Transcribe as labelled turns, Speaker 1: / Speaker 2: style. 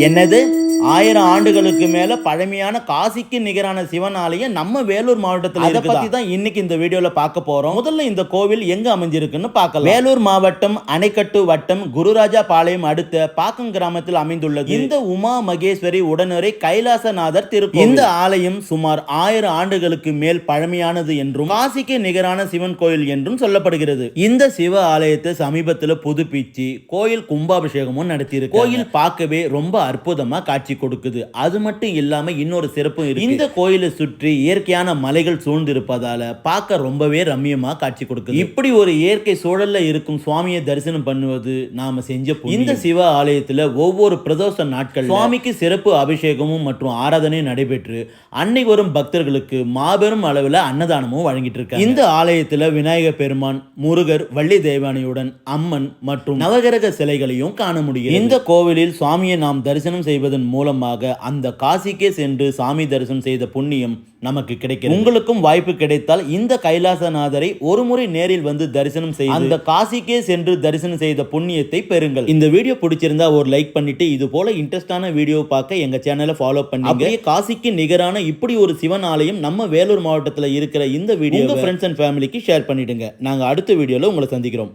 Speaker 1: என்னது? ஆயிரம் ஆண்டுகளுக்கு மேல பழமையான காசிக்கு நிகரான சிவன் ஆலயம் நம்ம வேலூர் மாவட்டத்தில் அதை பத்தி தான் இன்னைக்கு இந்த வீடியோல பார்க்க போறோம். முதல்ல இந்த கோவில் எங்க அமைஞ்சிருக்குன்னு பார்க்கலாம். வேலூர் மாவட்டம் அணைக்கட்டு வட்டம் குருராஜா பாளையம் அடுத்த பாக்கம் கிராமத்தில் அமைந்துள்ளது. இந்த உமா மகேஸ்வரி உடனுரை கைலாசநாதர் திருப்பதி இந்த ஆலயம் சுமார் ஆயிரம் ஆண்டுகளுக்கு மேல் பழமையானது என்றும் காசிக்கு நிகரான சிவன் கோயில் என்றும் சொல்லப்படுகிறது. இந்த சிவ ஆலயத்தை சமீபத்தில் புதுப்பிச்சு கோயில் கும்பாபிஷேகமும் நடத்தியிருக்கு கோயில் பார்க்கவே ரொம்ப அற்புதமா காட்சி கொடுக்குது. அது மட்டும் இல்லாம இன்னொரு சிறப்பும் இருக்கு. இந்த கோயிலை சுற்றி இயற்கையான மலைகள் சூழ்ந்திருப்பதால பார்க்க ரொம்பவே ரம்மியமா காட்சி கொடுக்குது. இப்படி ஒரு இயற்கை சூழல்ல இருக்கும் சுவாமியை தரிசனம் பண்ணுவது நாம செஞ்ச இந்த சிவ ஆலயத்துல ஒவ்வொரு பிரதோஷ நாட்கள் சுவாமிக்கு சிறப்பு அபிஷேகமும் மற்றும் ஆராதனையும் நடைபெற்று அன்னை வரும் பக்தர்களுக்கு மாபெரும் அளவுல அன்னதானமும் வழங்கிட்டு இருக்காங்க. இந்த ஆலயத்துல விநாயகர் பெருமான் முருகர் வள்ளி தேவானையுடன் அம்மன் மற்றும் நவகிரக சிலைகளையும் காண முடியும் இந்த கோவிலில் சுவாமியை நாம் தரிசனம் செய்வதன் மூலம் மூலமாக அந்த காசிக்கே சென்று சாமி தரிசனம் செய்த புண்ணியம் நமக்கு கிடைக்கும் உங்களுக்கும் வாய்ப்பு கிடைத்தால் இந்த கைலாசநாதரை ஒரு முறை நேரில் வந்து தரிசனம் செய்து அந்த காசிக்கே சென்று தரிசனம் செய்த புண்ணியத்தை பெறுங்கள். இந்த வீடியோ பிடிச்சிருந்தா ஒரு லைக் பண்ணிட்டு இது போல இன்ட்ரெஸ்டான வீடியோ பார்க்க எங்க சேனலை ஃபாலோ பண்ணுங்க. காசிக்கு நிகரான இப்படி ஒரு சிவன் ஆலயம் நம்ம வேலூர் மாவட்டத்தில் இருக்கிற இந்த வீடியோ ஃப்ரெண்ட்ஸ் அண்ட் ஃபேமிலிக்கு ஷேர் பண்ணிடுங்க. நாங்கள் அடுத்த வீடியோவில் உங்களை சந்திக்கிறோம்.